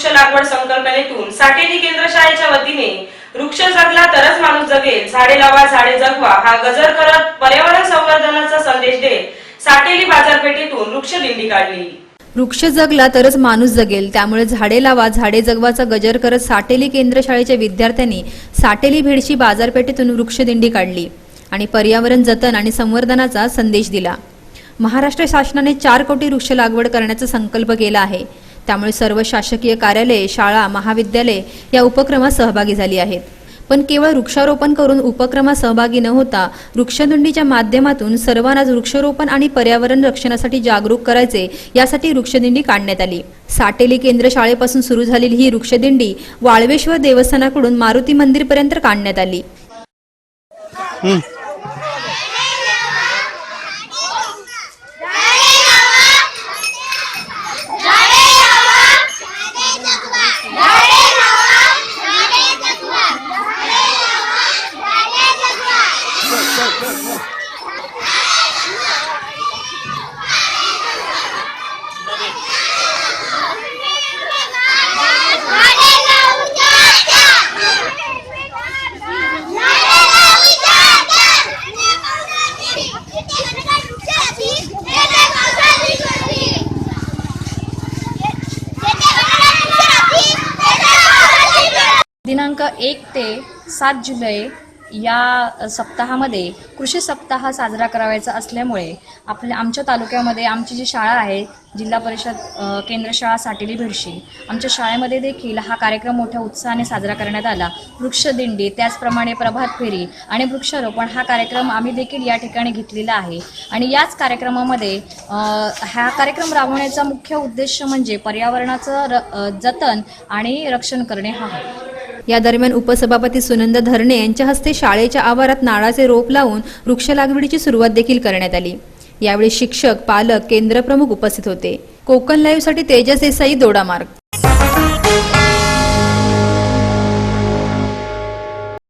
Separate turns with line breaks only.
वृक्ष लागवड संकल्पनेतून साकेरी केंद्र शाळेच्या वतीने वृक्ष जगला तरच माणूस जगेल. झाडे लावा झाडे जगवा हा गजर करत पर्यावरण संवर्धनाचा संदेश देत साटेली बाजारपेठेतून वृक्ष दिंडी काढली.
वृक्ष जगला तरच माणूस जगेल. त्यामुळे झाडे लावा झाडे जगवाचा गजर करत साटेली केंद्र शाळेच्या विद्यार्थ्यांनी साटेली भेडशी बाजारपेठेतून वृक्षदिंडी काढली आणि पर्यावरण जतन आणि संवर्धनाचा संदेश दिला. महाराष्ट्र शासनाने चार कोटी वृक्ष लागवड करण्याचा संकल्प केला आहे. त्यामुळे सर्व शासकीय कार्यालये शाळा महाविद्यालये या उपक्रमात सहभागी झाली आहेत. पण केवळ वृक्षारोपण करून उपक्रमात सहभागी न होता वृक्षदिंडीच्या माध्यमातून सर्वांनाच वृक्षारोपण आणि पर्यावरण रक्षणासाठी जागरूक करायचे यासाठी वृक्षदिंडी काढण्यात आली. साटेली केंद्र शाळेपासून सुरू झालेली ही वृक्षदिंडी वाळवेश्वर देवस्थानाकडून मारुती मंदिरपर्यंत काढण्यात आली.
दिनांक एक ते सात जुलै या सप्ताहामध्ये कृषी सप्ताह साजरा करावायचा असल्यामुळे आपल्या आमच्या तालुक्यामध्ये आमची जी शाळा आहे जिल्हा परिषद केंद्र शाळा साटेली भिडशी आमच्या शाळेमध्ये देखील हा कार्यक्रम मोठ्या उत्साहाने साजरा करण्यात आला. वृक्षदिंडी त्याचप्रमाणे प्रभात फेरी आणि वृक्षारोपण हा कार्यक्रम आम्ही देखील या ठिकाणी घेतलेला आहे. आणि याच कार्यक्रमामध्ये हा कार्यक्रम राबवण्याचा मुख्य उद्देश म्हणजे पर्यावरणाचं र जतन आणि रक्षण करणे हा आहे
या दरम्यान उपसभापती सुनंद धरणे यांच्या हस्ते शाळेच्या आवारात नाळाचे रोप लावून वृक्ष लागवडीची सुरुवात देखील करण्यात आली. यावेळी शिक्षक पालक केंद्रप्रमुख उपस्थित होते. कोकण लाईव्हसाठी तेजस देसाई दोडामार्ग.